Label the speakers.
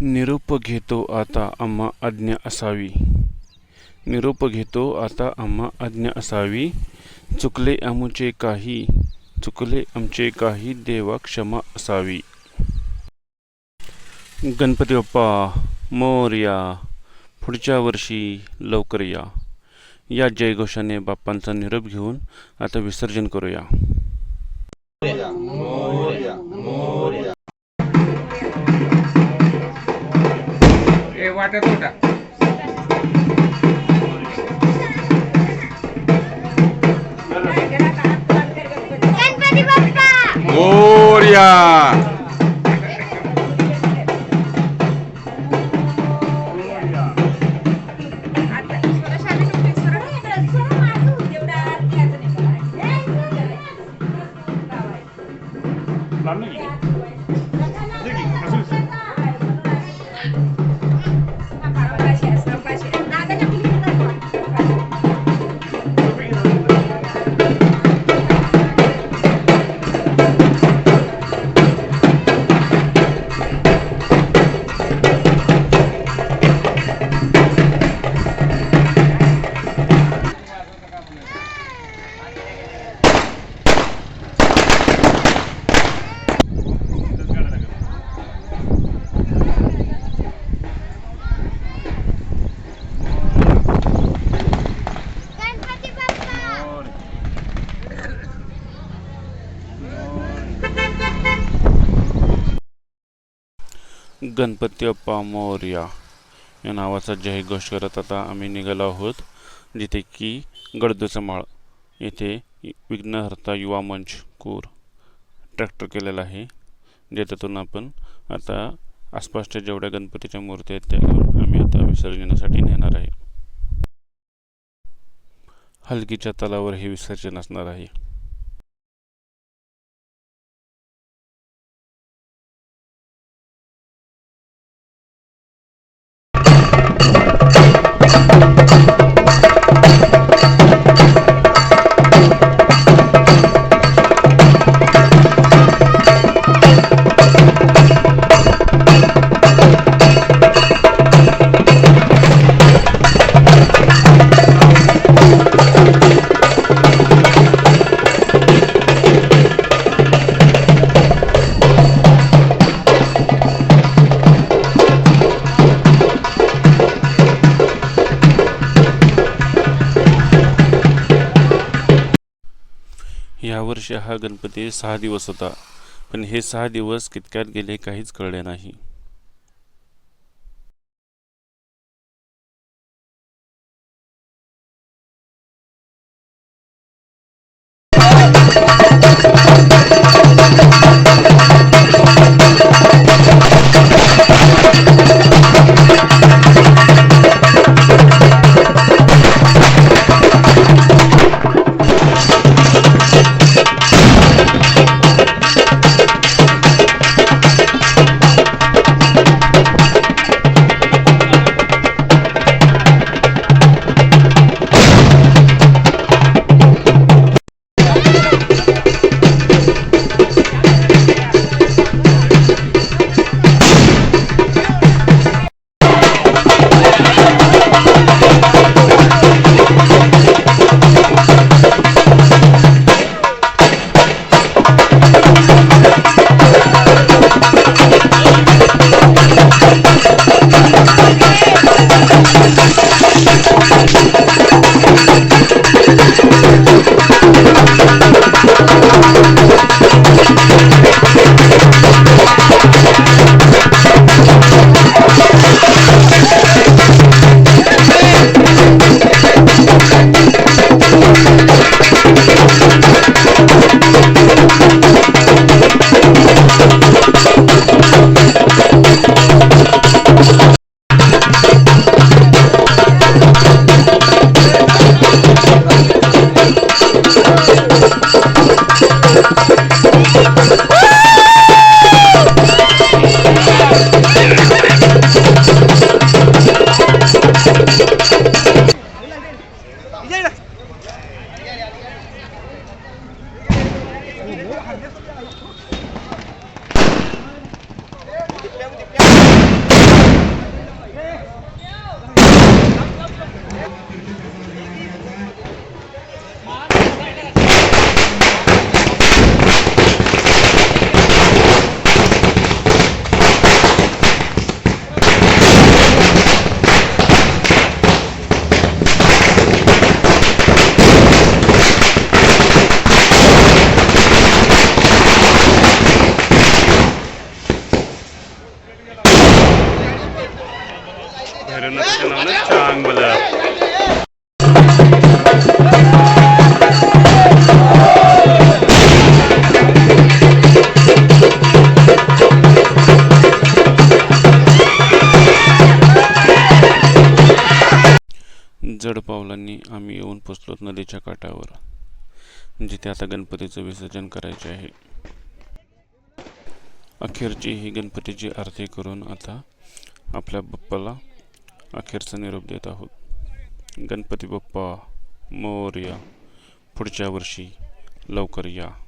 Speaker 1: निरोप घेतो आता आम्हा आज्ञा असावी. निरोप घेतो आता आम्हा आज्ञा असावी. चुकले आमुचे काही चुकले आमचे काही देवा क्षमा असावी. गणपती बाप्पा मोर्या पुढच्या वर्षी लवकर या. या जयघोषाने बाप्पांचा निरोप घेऊन आता विसर्जन करूया.
Speaker 2: একটা কোনটা
Speaker 3: गणपती अप्पा
Speaker 2: मोरया
Speaker 1: या नावाचा जयघोष करत आता आम्ही निघालो आहोत जिथे की गडदूचा माळ येथे विघ्नहर्ता युवा मंच कोर ट्रॅक्टर केलेला आहे ज्याच्यातून आपण आता आसपासच्या जेवढ्या गणपतीच्या मूर्ती आहेत त्या घेऊन आम्ही आता विसर्जनासाठी नेणार आहे. हलकीच्या तलावर हे विसर्जन असणार आहे. यावर्षी हा गणपती सहा दिवस होता. पण हे सहा दिवस कितक्यात गेले काहीच कळले नाही. Ini hanya setiap. भैरवनाथाच्या नावानं चांगलं. जड पावलांनी आम्ही येऊन पोचलो नदीच्या काठावर जिथे आता गणपतीचं विसर्जन करायचे आहे. अखेरची ही गणपतीची आरती करून आता आपल्या बाप्पाला अखेरचा निरोप देत आहोत. गणपती बाप्पा मोर्या पुढच्या वर्षी लवकर या.